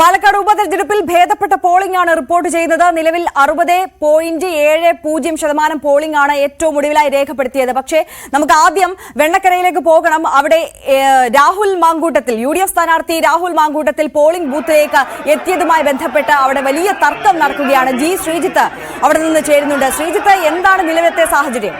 പാലക്കാട് ഉപതെരഞ്ഞെടുപ്പിൽ ഭേദപ്പെട്ട പോളിംഗ് ആണ് റിപ്പോർട്ട് ചെയ്യുന്നത്. നിലവിൽ അറുപത് പോയിന്റ് ഏഴ് പൂജ്യം ശതമാനം പോളിംഗ് ആണ് ഏറ്റവും ഒടുവിലായി രേഖപ്പെടുത്തിയത്. പക്ഷേ നമുക്ക് ആദ്യം വെണ്ണക്കരയിലേക്ക് പോകണം. അവിടെ Rahul Mamkoottathil U D F സ്ഥാനാർത്ഥി രാഹുൽ മാങ്കൂട്ടത്തിൽ പോളിംഗ് ബൂത്തിലേക്ക് എത്തിയതുമായി ബന്ധപ്പെട്ട് അവിടെ വലിയ തർക്കം നടക്കുകയാണ് ജി ശ്രീജിത്ത് അവിടെ നിന്ന് ചേരുന്നുണ്ട്. ശ്രീജിത്ത് എന്താണ് നിലവിലത്തെ സാഹചര്യം?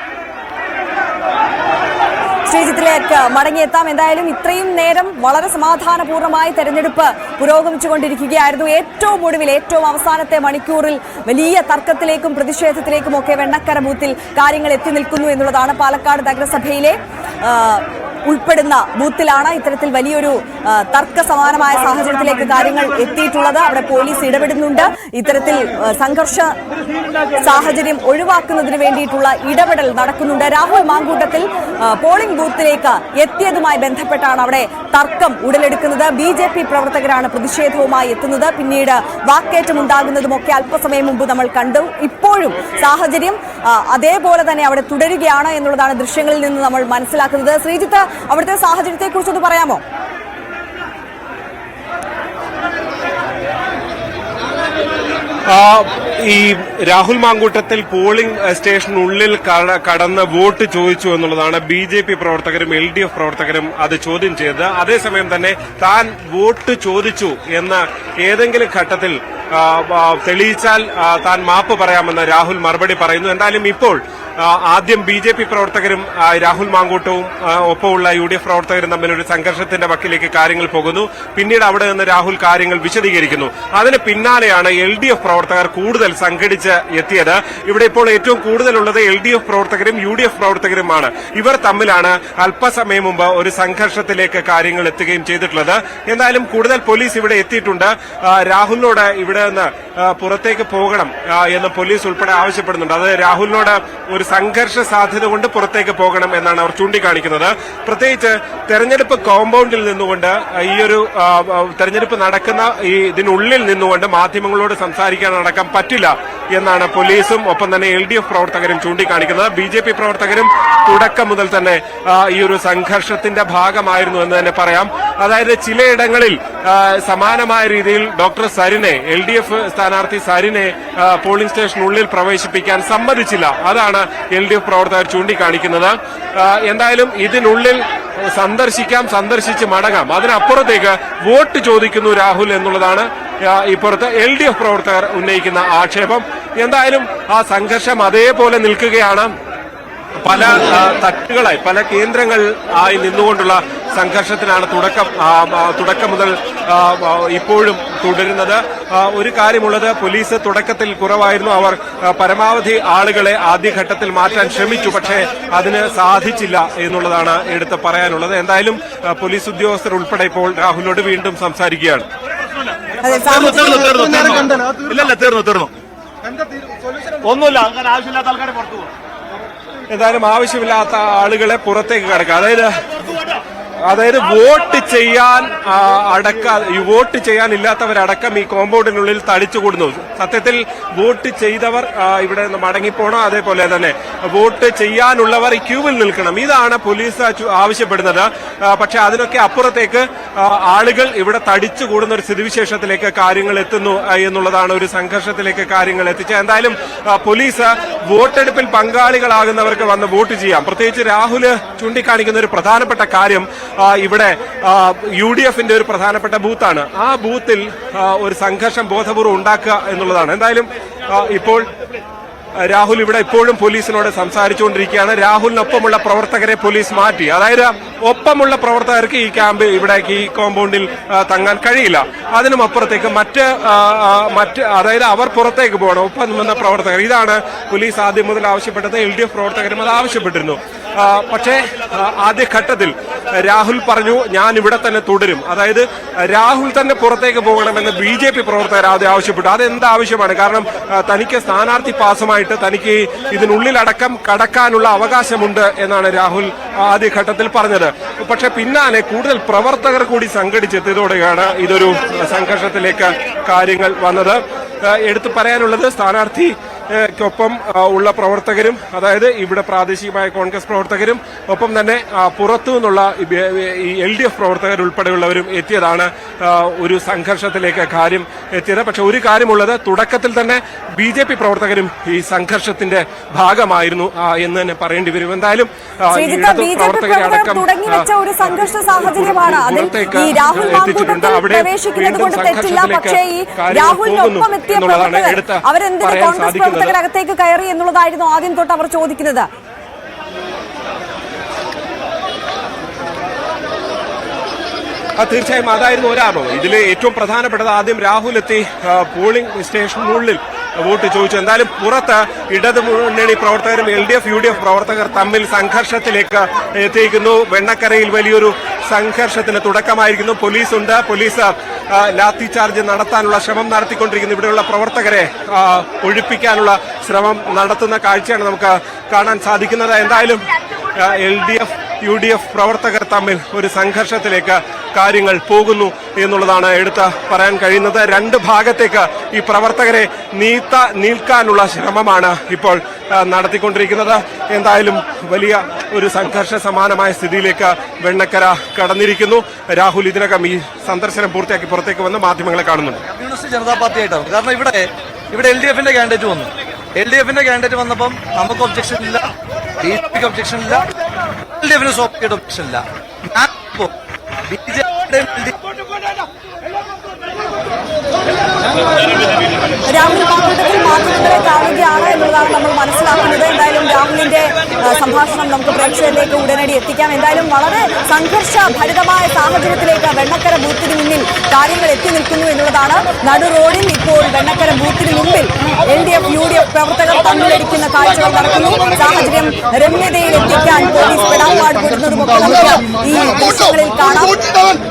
ശ്രീജിത്തിലേക്ക് മടങ്ങിയെത്താം. എന്തായാലും ഇത്രയും നേരം വളരെ സമാധാനപൂർണമായി തെരഞ്ഞെടുപ്പ് പുരോഗമിച്ചുകൊണ്ടിരിക്കുകയായിരുന്നു. ഏറ്റവും ഒടുവിൽ ഏറ്റവും അവസാനത്തെ മണിക്കൂറിൽ വലിയ തർക്കത്തിലേക്കും പ്രതിഷേധത്തിലേക്കും ഒക്കെ വെണ്ണക്കര ബൂത്തിൽ കാര്യങ്ങൾ എത്തി നിൽക്കുന്നു എന്നുള്ളതാണ് പാലക്കാട് നഗരസഭയിലെ ഉൾപ്പെടുന്ന ബൂത്തിലാണ് ഇത്തരത്തിൽ വലിയൊരു തർക്ക സമാനമായ സാഹചര്യത്തിലേക്ക് കാര്യങ്ങൾ എത്തിയിട്ടുള്ളത് അവിടെ പോലീസ് ഇടപെടുന്നുണ്ട്. ഇത്തരത്തിൽ സംഘർഷ സാഹചര്യം ഒഴിവാക്കുന്നതിന് വേണ്ടിയിട്ടുള്ള ഇടപെടൽ നടക്കുന്നുണ്ട്. രാഹുൽ മാങ്കൂട്ടത്തിൽ പോളിംഗ് ബൂത്തിലേക്ക് എത്തിയതുമായി ബന്ധപ്പെട്ടാണ് അവിടെ തർക്കം ഉടലെടുക്കുന്നത്. ബി ജെ പി പ്രവർത്തകരാണ് പ്രതിഷേധവുമായി എത്തുന്നത്. പിന്നീട് വാക്കേറ്റം ഉണ്ടാകുന്നതും ഒക്കെ അല്പസമയം മുമ്പ് നമ്മൾ കണ്ടു. ഇപ്പോഴും സാഹചര്യം അതേപോലെ തന്നെ അവിടെ തുടരുകയാണ് എന്നുള്ളതാണ് ദൃശ്യങ്ങളിൽ നിന്ന് നമ്മൾ മനസ്സിലാക്കുന്നത്. ശ്രീജിത്ത് അവിടുത്തെ സാഹചര്യത്തെക്കുറിച്ചൊന്ന് പറയാമോ? ഈ രാഹുൽ മാങ്കൂട്ടത്തിൽ പോളിംഗ് സ്റ്റേഷനുള്ളിൽ കട- കടന്ന് വോട്ട് ചോദിച്ചു എന്നുള്ളതാണ് ബി ജെ പി പ്രവർത്തകരും എൽ ഡി എഫ് പ്രവർത്തകരും അത് ചോദ്യം ചെയ്തത്. അതേസമയം തന്നെ താൻ വോട്ട് ചോദിച്ചു എന്ന ഏതെങ്കിലും ഘട്ടത്തിൽ തെളിയിച്ചാൽ താൻ മാപ്പ് പറയാമെന്ന് രാഹുൽ മറുപടി പറയുന്നു. എന്തായാലും ഇപ്പോൾ ആദ്യം ബി ജെ പി പ്രവർത്തകരും രാഹുൽ മാങ്കൂട്ടവും ഒപ്പമുള്ള യു ഡി എഫ് പ്രവർത്തകരും തമ്മിൽ ഒരു സംഘർഷത്തിന്റെ വക്കിലേക്ക് കാര്യങ്ങൾ പോകുന്നു. പിന്നീട് അവിടെ നിന്ന് രാഹുൽ കാര്യങ്ങൾ വിശദീകരിക്കുന്നു. അതിന് പിന്നാലെയാണ് എൽ ഡി എഫ് പ്രവർത്തകർ കൂടുതൽ സംഘടിച്ച് എത്തിയത്. ഇവിടെ ഇപ്പോൾ ഏറ്റവും കൂടുതലുള്ളത് എൽ ഡി എഫ് പ്രവർത്തകരും യു ഡി എഫ് പ്രവർത്തകരുമാണ്. ഇവർ തമ്മിലാണ് അല്പസമയം മുമ്പ് ഒരു സംഘർഷത്തിലേക്ക് കാര്യങ്ങൾ എത്തുകയും ചെയ്തിട്ടുള്ളത്. എന്തായാലും കൂടുതൽ പോലീസ് ഇവിടെ എത്തിയിട്ടുണ്ട്. രാഹുലിനോട് ഇവിടെ നിന്ന് ആ, പുറത്തേക്ക് പോകണം എന്ന് പോലീസ് ഉൾപ്പെടെ ആവശ്യപ്പെടുന്നുണ്ട്. അത് രാഹുലിനോട് ഒരു സംഘർഷ സാധ്യത കൊണ്ട് പുറത്തേക്ക് പോകണം എന്നാണ് അവർ ചൂണ്ടിക്കാണിക്കുന്നത്. പ്രത്യേകിച്ച് തെരഞ്ഞെടുപ്പ് കോമ്പൗണ്ടിൽ നിന്നുകൊണ്ട് ഈ ഒരു തെരഞ്ഞെടുപ്പ് നടക്കുന്ന ഈ ഇതിനുള്ളിൽ നിന്നുകൊണ്ട് മാധ്യമങ്ങളോട് സംസാരിക്കാൻ അടക്കം പറ്റില്ല എന്നാണ് പോലീസും ഒപ്പം തന്നെ എൽ ഡി എഫ് പ്രവർത്തകരും ചൂണ്ടിക്കാണിക്കുന്നത്. ബി ജെ പി പ്രവർത്തകരും തുടക്കം മുതൽ തന്നെ ഈ ഒരു സംഘർഷത്തിന്റെ ഭാഗമായിരുന്നു എന്ന് തന്നെ പറയാം. അതായത് ചിലയിടങ്ങളിൽ സമാനമായ രീതിയിൽ ഡോക്ടർ സരിനെ എൽ ഡി എഫ് സ്ഥാനാർത്ഥി സരിനെ പോളിംഗ് സ്റ്റേഷനുള്ളിൽ പ്രവേശിപ്പിക്കാൻ സമ്മതിച്ചില്ല. അതാണ് എൽ ഡി എഫ് പ്രവർത്തകർ ചൂണ്ടിക്കാണിക്കുന്നത്. എന്തായാലും ഇതിനുള്ളിൽ സന്ദർശിക്കാം സന്ദർശിച്ച് മടങ്ങാം. അതിനപ്പുറത്തേക്ക് വോട്ട് ചോദിക്കുന്നു രാഹുൽ എന്നുള്ളതാണ് ഇപ്പുറത്ത് എൽ ഡി എഫ് പ്രവർത്തകർ ഉന്നയിക്കുന്ന ആക്ഷേപം. എന്തായാലും ആ സംഘർഷം അതേപോലെ നിൽക്കുകയാണ്. പല തട്ടുകളായി പല കേന്ദ്രങ്ങൾ ആയി നിന്നുകൊണ്ടുള്ള സംഘർഷത്തിനാണ് തുടക്കം തുടക്കം മുതൽ ഇപ്പോഴും തുടരുന്നത്. ഒരു കാര്യമുള്ളത് പോലീസ് തുടക്കത്തിൽ കുറവായിരുന്നു. അവർ പരമാവധി ആളുകളെ ആദ്യഘട്ടത്തിൽ മാറ്റാൻ ശ്രമിച്ചു പക്ഷേ അതിന് സാധിച്ചില്ല എന്നുള്ളതാണ് എടുത്ത് പറയാനുള്ളത്. എന്തായാലും പോലീസ് ഉദ്യോഗസ്ഥർ ഉൾപ്പെടെ ഇപ്പോൾ രാഹുലിനോട് വീണ്ടും സംസാരിക്കുകയാണ്. ഇല്ലല്ല തീർന്നു തീർന്നു. ഒന്നുമില്ല അങ്ങനെ ആവശ്യമില്ലാത്ത ആൾക്കാരെ പുറത്തു പോകും. എന്തായാലും ആവശ്യമില്ലാത്ത ആളുകളെ പുറത്തേക്ക് കടക്കുക. അതായത് അതായത് വോട്ട് ചെയ്യാൻ അടക്ക വോട്ട് ചെയ്യാനില്ലാത്തവരടക്കം ഈ കോമ്പൗണ്ടിനുള്ളിൽ തടിച്ചുകൂടുന്നു. സത്യത്തിൽ വോട്ട് ചെയ്തവർ ഇവിടെ മടങ്ങിപ്പോണം അതേപോലെ തന്നെ വോട്ട് ചെയ്യാനുള്ളവർ ഈ ക്യൂവിൽ നിൽക്കണം. ഇതാണ് പോലീസ് ആവശ്യപ്പെടുന്നത്. പക്ഷെ അതിനൊക്കെ അപ്പുറത്തേക്ക് ആളുകൾ ഇവിടെ തടിച്ചുകൂടുന്ന ഒരു സ്ഥിതിവിശേഷത്തിലേക്ക് കാര്യങ്ങൾ എത്തുന്നു എന്നുള്ളതാണ് ഒരു സംഘർഷത്തിലേക്ക് കാര്യങ്ങൾ എത്തിച്ചത്. എന്തായാലും പോലീസ് വോട്ടെടുപ്പിൽ പങ്കാളികളാകുന്നവർക്ക് വന്ന് വോട്ട് ചെയ്യാം. പ്രത്യേകിച്ച് രാഹുൽ ചൂണ്ടിക്കാണിക്കുന്ന ഒരു പ്രധാനപ്പെട്ട കാര്യം ഇവിടെ യു ഡി എഫിന്റെ ഒരു പ്രധാനപ്പെട്ട ബൂത്താണ്. ആ ബൂത്തിൽ ഒരു സംഘർഷം ബോധപൂർവം ഉണ്ടാക്കുക എന്നുള്ളതാണ്. എന്തായാലും ഇപ്പോൾ രാഹുൽ ഇവിടെ ഇപ്പോഴും പോലീസിനോട് സംസാരിച്ചുകൊണ്ടിരിക്കുകയാണ്. രാഹുലിനൊപ്പമുള്ള പ്രവർത്തകരെ പോലീസ് മാറ്റി. അതായത് ഒപ്പമുള്ള പ്രവർത്തകർക്ക് ഈ ക്യാമ്പ് ഇവിടെ ഈ കോമ്പൗണ്ടിൽ തങ്ങാൻ കഴിയില്ല. അതിനും അപ്പുറത്തേക്ക് മറ്റ് മറ്റ് അതായത് അവർ പുറത്തേക്ക് പോകണം. ഒപ്പം നിന്ന പ്രവർത്തകർ. ഇതാണ് പോലീസ് ആദ്യം മുതൽ ആവശ്യപ്പെട്ടത്. എൽ ഡി എഫ് പ്രവർത്തകരും അത് ആവശ്യപ്പെട്ടിരുന്നു. പക്ഷേ ആദ്യഘട്ടത്തിൽ രാഹുൽ പറഞ്ഞു ഞാൻ ഇവിടെ തന്നെ തുടരും. അതായത് രാഹുൽ തന്നെ പുറത്തേക്ക് പോകണമെന്ന് ബി ജെ പി പ്രവർത്തകർ ആദ്യം ആവശ്യപ്പെട്ടു. അതെന്ത് ആവശ്യമാണ്? കാരണം തനിക്ക് സ്ഥാനാർത്ഥി പാസമായിട്ട് തനിക്ക് ഇതിനുള്ളിലടക്കം കടക്കാനുള്ള അവകാശമുണ്ട് എന്നാണ് രാഹുൽ ആദ്യഘട്ടത്തിൽ പറഞ്ഞത്. പക്ഷേ പിന്നാലെ കൂടുതൽ പ്രവർത്തകർ കൂടി സംഘടിച്ചെത്തിയതോടെയാണ് ഇതൊരു സംഘർഷത്തിലേക്ക് കാര്യങ്ങൾ വന്നത്. എടുത്തു പറയാനുള്ളത് സ്ഥാനാർത്ഥി ക്കൊപ്പം ഉള്ള പ്രവർത്തകരും അതായത് ഇവിടെ പ്രാദേശികമായ കോൺഗ്രസ് പ്രവർത്തകരും ഒപ്പം തന്നെ പുറത്തു നിന്നുള്ള ഈ എൽ ഡി എഫ് പ്രവർത്തകർ ഉൾപ്പെടെയുള്ളവരും എത്തിയതാണ് ഒരു സംഘർഷത്തിലേക്ക് കാര്യം എത്തിയത്. പക്ഷെ ഒരു കാര്യമുള്ളത് തുടക്കത്തിൽ തന്നെ ബി ജെ പി പ്രവർത്തകരും ഈ സംഘർഷത്തിന്റെ ഭാഗമായിരുന്നു എന്ന് തന്നെ പറയേണ്ടി വരും. എന്തായാലും പ്രവർത്തകരെ അടക്കം ഒരു സംഘർഷ സാഹചര്യമാണ്. എത്തിച്ചിട്ടുണ്ട്. അവിടെ വീണ്ടും സംഘർഷത്തിലേക്ക് കാര്യങ്ങൾ പോകുന്നു എന്നുള്ളതാണ് എടുത്ത് പറയാൻ സാധിക്കുന്നത്. പ്രവർത്തകർ അകത്തേക്ക് കയറി എന്നുള്ളതായിരുന്നു ആദ്യം തൊട്ട് അവർ ചോദിക്കുന്നത്. തീർച്ചയായും അതായിരുന്നു ഒരാർവം ഇതിൽ ഏറ്റവും പ്രധാനപ്പെട്ടത് ആദ്യം രാഹുൽ എത്തി പോളിംഗ് സ്റ്റേഷനുള്ളിൽ. വോട്ട് ചോദിച്ചു. എന്തായാലും പുറത്ത് ഇടത് മുന്നണി പ്രവർത്തകരും L D F U D F പ്രവർത്തകർ തമ്മിൽ സംഘർഷത്തിലേക്ക് എത്തിയിരിക്കുന്നു. വെണ്ണക്കരയിൽ വലിയൊരു സംഘർഷത്തിന് തുടക്കമായിരിക്കുന്നു. പോലീസുണ്ട്. പോലീസ് ലാത്തി ചാർജ് നടത്താനുള്ള ശ്രമം നടത്തിക്കൊണ്ടിരിക്കുന്നു. ഇവിടെയുള്ള പ്രവർത്തകരെ ഒഴിപ്പിക്കാനുള്ള ശ്രമം നടത്തുന്ന കാഴ്ചയാണ് നമുക്ക് കാണാൻ സാധിക്കുന്നത്. എന്തായാലും L D F U D F പ്രവർത്തകർ തമ്മിൽ ഒരു സംഘർഷത്തിലേക്ക് കാര്യങ്ങൾ പോകുന്നു എന്നുള്ളതാണ് എടുത്ത് പറയാൻ കഴിയുന്നത്. രണ്ട് ഭാഗത്തേക്ക് ഈ പ്രവർത്തകരെ നീത്ത നീൽക്കാനുള്ള ശ്രമമാണ് ഇപ്പോൾ നടത്തിക്കൊണ്ടിരിക്കുന്നത്. എന്തായാലും വലിയ ഒരു സംഘർഷ സമാനമായ സ്ഥിതിയിലേക്ക് വെണ്ണക്കര കടന്നിരിക്കുന്നു. രാഹുൽ ഇതിനകം ഈ സന്ദർശനം പൂർത്തിയാക്കി പുറത്തേക്ക് വന്ന് മാധ്യമങ്ങളെ കാണുന്നുണ്ട്. കമ്മ്യൂണിസ്റ്റ് ജനതാ പാർട്ടി ആയിട്ടാണ്. കാരണം ഇവിടെ ഇവിടെ എൽ ഡി എഫിന്റെ കാൻഡിഡേറ്റ് വന്നു. എൽ ഡി എഫിന്റെ കാൻഡിഡേറ്റ് വന്നപ്പം നമുക്ക് ഒബ്ജക്ഷൻ ഇല്ല ബി ജെ പിക്ക് ഒബ്ജക്ഷൻ ഇല്ല. എൽ ഡി ഒബ്ജക്ഷൻ ഇല്ല ഞാൻ ബി ജെ രാഹുൽ മാങ്കൂട്ടത്തിൽ മാധ്യമങ്ങളെ കാണുകയാണ് എന്നുള്ളതാണ് നമ്മൾ മനസ്സിലാക്കുന്നത്. എന്തായാലും രാഹുലിന്റെ സംഭാഷണം നമുക്ക് പ്രേക്ഷകരിലേക്ക് ഉടനടി എത്തിക്കാം. എന്തായാലും വളരെ സംഘർഷ ഭരിതമായ സാഹചര്യത്തിലേക്ക് വെണ്ണക്കര ബൂത്തിന് മുന്നിൽ കാര്യങ്ങൾ എത്തി നിൽക്കുന്നു എന്നുള്ളതാണ് നടു റോഡിൽ ഇപ്പോൾ വെണ്ണക്കര ബൂത്തിന് മുമ്പിൽ L D F U D F പ്രവർത്തകർ തമ്മിലടിക്കുന്ന കാഴ്ചകൾ നടക്കുന്നു. സാഹചര്യം രമ്യതയിൽ എത്തിക്കാൻ പോലീസ് പെടാപ്പാട് കൂടുന്നതുമൊക്കെ നമുക്ക് ഈ ദൃശ്യങ്ങളിൽ കാണാം.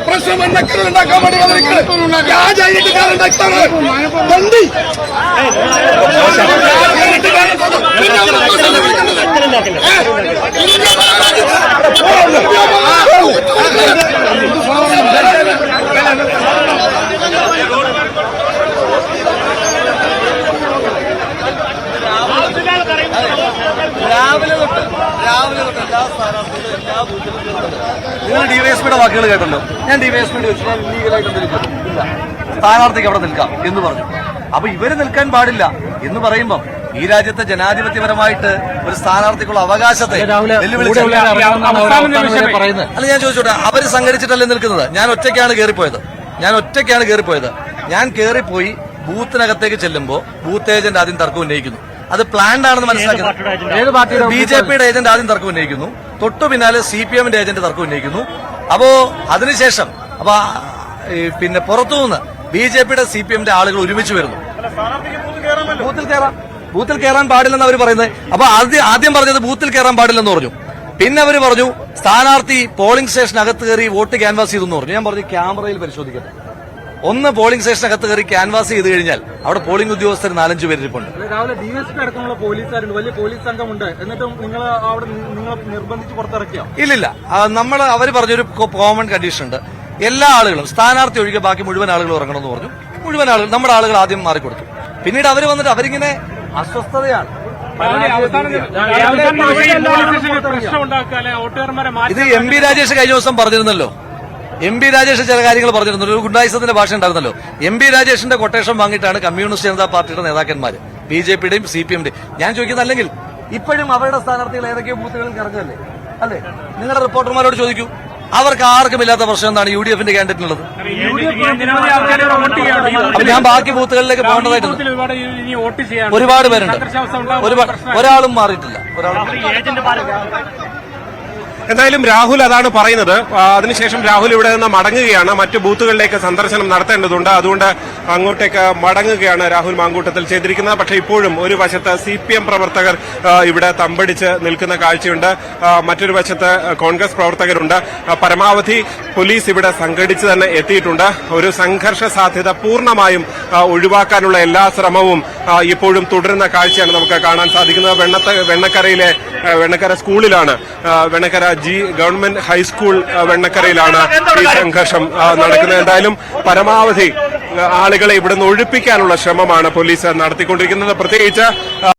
പ്രശ്നം ഉണ്ടാക്കാൻ വേണ്ടി വന്നിരിക്കുന്നത് വ്യാജ ഐഡന്റിക്കാരുണ്ടാക്കിയാണ് ബന്ദി രാവിലെ തൊട്ട് രാവിലെ തൊട്ട് എല്ലാ സ്ഥാനാർത്ഥികളും എല്ലാ ബൂത്തിലും. നിങ്ങൾ ഡിവൈഎസ്പിയുടെ വാക്കുകൾ കേട്ടല്ലോ ഞാൻ ഡിവൈഎസ്പിയുടെ ചോദിച്ചു. ഞാൻ ലീഗലായിട്ട്? ഇല്ല. സ്ഥാനാർത്ഥിക്ക് അവിടെ നിൽക്കാം എന്ന് പറഞ്ഞു. അപ്പൊ ഇവർ നിൽക്കാൻ പാടില്ല എന്ന് പറയുമ്പോൾ ഈ രാജ്യത്തെ ജനാധിപത്യപരമായിട്ട് ഒരു സ്ഥാനാർത്ഥിക്കുള്ള അവകാശത്തെ അല്ല ഞാൻ ചോദിച്ചോട്ടെ അവർ സംഘടിച്ചിട്ടല്ലേ നിൽക്കുന്നത്? ഞാൻ ഒറ്റയ്ക്കാണ് കയറിപ്പോയത് ഞാൻ ഒറ്റയ്ക്കാണ് കയറിപ്പോയത് ഞാൻ കയറിപ്പോയി ബൂത്തിനകത്തേക്ക് ചെല്ലുമ്പോൾ ബൂത്ത് ഏജന്റ് ആദ്യം തർക്കം ഉന്നയിക്കുന്നു. അത് പ്ലാൻഡ് ആണെന്ന് മനസ്സിലാക്കുന്നത് ബി ജെ പിയുടെ ഏജന്റ് ആദ്യം തർക്കം ഉന്നയിക്കുന്നു. തൊട്ടു പിന്നാലെ സി പി എമ്മിന്റെ ഏജന്റ് തർക്കം ഉന്നയിക്കുന്നു. അപ്പോ അതിനുശേഷം അപ്പൊ പിന്നെ പുറത്തുനിന്ന് ബി ജെ പിയുടെ സി പി എമ്മിന്റെ ആളുകൾ ഒരുമിച്ച് വരുന്നു. ബൂത്തിൽ കയറാം. ബൂത്തിൽ കയറാൻ പാടില്ലെന്ന് അവർ പറയുന്നത്. അപ്പൊ ആദ്യം ആദ്യം പറഞ്ഞത് ബൂത്തിൽ കയറാൻ പാടില്ലെന്ന് പറഞ്ഞു. പിന്നെ അവർ പറഞ്ഞു സ്ഥാനാർത്ഥി പോളിംഗ് സ്റ്റേഷൻ അകത്ത് കയറി വോട്ട് ക്യാൻവാസ് ചെയ്തു എന്ന് പറഞ്ഞു. ഞാൻ പറഞ്ഞു ക്യാമറയിൽ പരിശോധിക്കട്ടെ. ഒന്ന് പോളിംഗ് സ്റ്റേഷനകത്ത് കയറി ക്യാൻവാസ് ചെയ്ത് കഴിഞ്ഞാൽ അവിടെ പോളിംഗ് ഉദ്യോഗസ്ഥർ നാലഞ്ച് പേരിപ്പുണ്ട് രാവിലെ ഡിഎസ്പി അടക്കമുള്ള പോലീസുകാരുണ്ട്. വലിയ പോലീസ് സംഘമുണ്ട്. എന്നിട്ടും നിങ്ങൾ അവിടെ നിങ്ങൾ നിർബന്ധിച്ച് പുറത്തിറക്കിയോ? ഇല്ലില്ല. നമ്മൾ അവർ പറഞ്ഞൊരു കോമൺ കണ്ടീഷൻ ഉണ്ട്. എല്ലാ ആളുകളും സ്ഥാനാർത്ഥി ഒഴികെ ബാക്കി മുഴുവൻ ആളുകൾ ഇറങ്ങണമെന്ന് പറഞ്ഞു. മുഴുവൻ ആളുകൾ നമ്മുടെ ആളുകൾ ആദ്യം മാറിക്കൊടുത്തു. പിന്നീട് അവർ വന്നിട്ട് അവരിങ്ങനെ അസ്വസ്ഥതയാണ്. ഇത് എം പി രാജേഷ് കഴിഞ്ഞ ദിവസം പറഞ്ഞിരുന്നല്ലോ. എം പി രാജേഷ് ചില കാര്യങ്ങൾ പറഞ്ഞിരുന്നല്ലോ. ഒരു ഗുണ്ടായിസത്തിന്റെ ഭാഷ ഉണ്ടായിരുന്നല്ലോ. എം പി രാജേഷിന്റെ കൊട്ടേഷൻ വാങ്ങിയിട്ടാണ് കമ്മ്യൂണിസ്റ്റ് ജനതാ പാർട്ടിയുടെ നേതാക്കന്മാർ ബി ജെ പിയുടെയും സി പി എമ്മിന്റെയും. ഞാൻ ചോദിക്കുന്നത് അല്ലെങ്കിൽ ഇപ്പോഴും അവരുടെ സ്ഥാനാർത്ഥികൾ ഏതൊക്കെയോ ബൂത്തുകളിൽ ഇറങ്ങുകയല്ലേ അല്ലേ? നിങ്ങളുടെ റിപ്പോർട്ടർമാരോട് ചോദിക്കൂ. അവർക്ക് ആർക്കും ഇല്ലാത്ത പ്രശ്നം എന്താണ് യു ഡി എഫിന്റെ കാൻഡിഡേറ്റിനുള്ളത് അപ്പൊ ഞാൻ ബാക്കി ബൂത്തുകളിലേക്ക് പോകേണ്ടതായിട്ടുണ്ട്. ഒരുപാട് പേരുണ്ട്. ഒരുപാട് ഒരാളും മാറിയിട്ടില്ല. ഒരാളും എന്തായാലും രാഹുൽ അതാണ് പറയുന്നത്. അതിനുശേഷം രാഹുൽ ഇവിടെ നിന്ന് മടങ്ങുകയാണ്. മറ്റു ബൂത്തുകളിലേക്ക് സന്ദർശനം നടത്തേണ്ടതുണ്ട്. അതുകൊണ്ട് അങ്ങോട്ടേക്ക് മടങ്ങുകയാണ് രാഹുൽ മാങ്കൂട്ടത്തിൽ ചെയ്തിരിക്കുന്നത്. പക്ഷേ ഇപ്പോഴും ഒരു വശത്ത് സി പി എം പ്രവർത്തകർ ഇവിടെ തമ്പടിച്ച് നിൽക്കുന്ന കാഴ്ചയുണ്ട്. മറ്റൊരു വശത്ത് കോൺഗ്രസ് പ്രവർത്തകരുണ്ട്. പരമാവധി പോലീസ് ഇവിടെ സംഘടിച്ച് തന്നെ എത്തിയിട്ടുണ്ട്. ഒരു സംഘർഷ സാധ്യത പൂർണമായും ഒഴിവാക്കാനുള്ള എല്ലാ ശ്രമവും ഇപ്പോഴും തുടരുന്ന കാഴ്ചയാണ് നമുക്ക് കാണാൻ സാധിക്കുന്നത്. വെണ്ണത്ത വെണ്ണക്കരയിലെ വെണ്ണക്കര സ്കൂളിലാണ് വെണ്ണക്കര ജി ഗവൺമെന്റ് ഹൈസ്കൂൾ വെണ്ണക്കരയിലാണ് ഈ സംഘർഷം നടക്കുന്നത്. എന്തായാലും പരമാവധി ആളുകളെ ഇവിടുന്ന് ഒഴിപ്പിക്കാനുള്ള ശ്രമമാണ് പോലീസ് നടത്തിക്കൊണ്ടിരിക്കുന്നത്. പ്രത്യേകിച്ച്